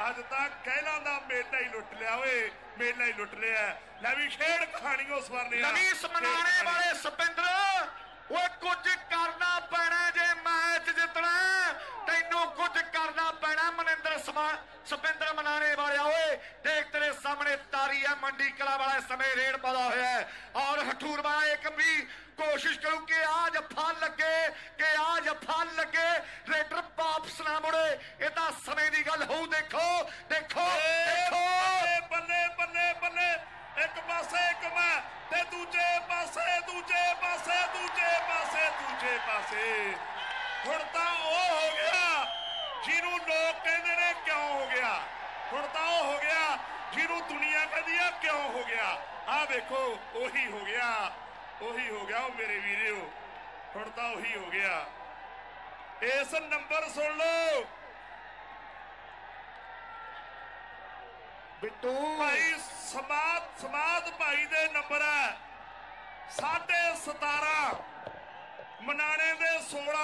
ਅੱਜ ਤਾਂ ਕਹਿਲਾਂ ਦਾ ਮੇਲਾ ਹੀ ਲੁੱਟ ਲਿਆ ਓਏ ਮੇਲਾ ਹੀ ਲੁੱਟ ਲਿਆ। ਲੈ ਵੀ ਖੇਡ ਕਹਾਣੀ ਉਸ ਵਾਰ ਨੇ ਸਮਨਾਣੇ ਵਾਲੇ ਸਪਿੰਦਰ। ਓਏ ਕੁਝ ਕਰਨਾ ਪੈਣਾ ਜੇ ਮੈਚ ਜਿੱਤਣਾ ਤੈਨੂੰ ਕੁਝ ਕਰਨਾ ਪੈਣਾ ਮਨਿੰਦਰ ਸੁਪਿੰਦਰ ਮਨਾਰੇ ਵਾਲਿਆ ਓਏ ਦੇਖ ਤੇਰੇ ਸਾਹਮਣੇ ਤਾਰੀ ਹੈ ਮੰਡੀ ਕਲਾ ਵਾਲਾ ਸਮੇਂ ਰੇਡ ਪਾਦਾ ਹੋਇਆ ਔਰ ਹਠੂਰ ਵਾਲਾ ਇੱਕ ਵੀ ਕੋਸ਼ਿਸ਼ ਕਰੂ ਕਿ ਆਜ ਜੱਫਾ ਲੱਗੇ ਕਿ ਆਜ ਜੱਫਾ ਲੱਗੇ। ਰੇਡਰ ਵਾਪਸ ਨਾ ਮੁੜੇ ਇਹ ਤਾਂ ਸਮੇਂ ਦੀ ਗੱਲ ਹੋਊ ਦੇਖੋ ਦੇਖੋ ਦੇਖੋ। ਬੱਲੇ ਬੱਲੇ ਬੱਲੇ। ਇੱਕ ਪਾਸੇ ਇੱਕ ਮੈਂ ਤੇ ਦੂਜੇ ਪਾਸੇ ਦੂਜੇ ਪਾਸੇ ਦੂਜੇ ਪਾਸੇ ਦੂਜੇ ਪਾਸੇ। ਹੁਣ ਤਾਂ ਉਹ ਹੋ ਗਿਆ ਜਿਹਨੂੰ ਲੋਕ ਕਹਿੰਦੇ ਨੇ ਕਿਉਂ ਹੋ ਗਿਆ? ਹੁਣ ਤਾਂ ਉਹ ਹੋ ਗਿਆ ਜਿਹਨੂੰ ਦੁਨੀਆ ਕਹਿੰਦੀ ਆ ਕਿਉਂ ਹੋ ਗਿਆ? ਆਹ ਵੇਖੋ ਉਹੀ ਹੋ ਗਿਆ। ਉਹੀ ਹੋ ਗਿਆ ਉਹ ਮੇਰੇ ਵੀਰਿਓ ਹੁਣ ਤਾਂ ਉਹੀ ਹੋ ਗਿਆ। ਇਸ ਨੰਬਰ ਸੁਣ ਲਓ। ਬਿੱਟੂ। ਭਾਈ ਸਮਾਦ ਸਮਾਦ ਭਾਈ ਦੇ ਨੰਬਰ ਹੈ। ਸਾਢੇ 17 ਮਨਾਣੇ ਦੇ 16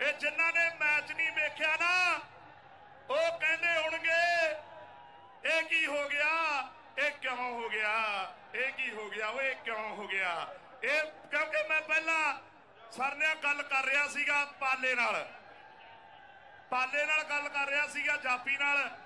ਇਹ ਜਿਨ੍ਹਾਂ ਨੇ ਮੈਚ ਨਹੀਂ ਵੇਖਿਆ ਨਾ, ਉਹ ਕਹਿੰਦੇ ਹੋਣਗੇ, ਇਹ ਕੀ ਹੋ ਗਿਆ? ਇਹ ਕਿਉਂ ਹੋ ਗਿਆ? ਇਹ ਕੀ ਹੋ ਗਿਆ? ਓਏ ਕਿਉਂ ਹੋ ਗਿਆ? ਇਹ ਕਿਉਂਕਿ ਮੈਂ ਪਹਿਲਾਂ ਸਰ ਨੇ ਗੱਲ ਕਰ ਰਿਹਾ ਸੀਗਾ ਪਾਲੇ ਨਾਲ। ਪਾਲੇ ਨਾਲ ਗੱਲ ਕਰ ਰਿਹਾ ਸੀਗਾ, ਜਾਪੀ ਨਾਲ।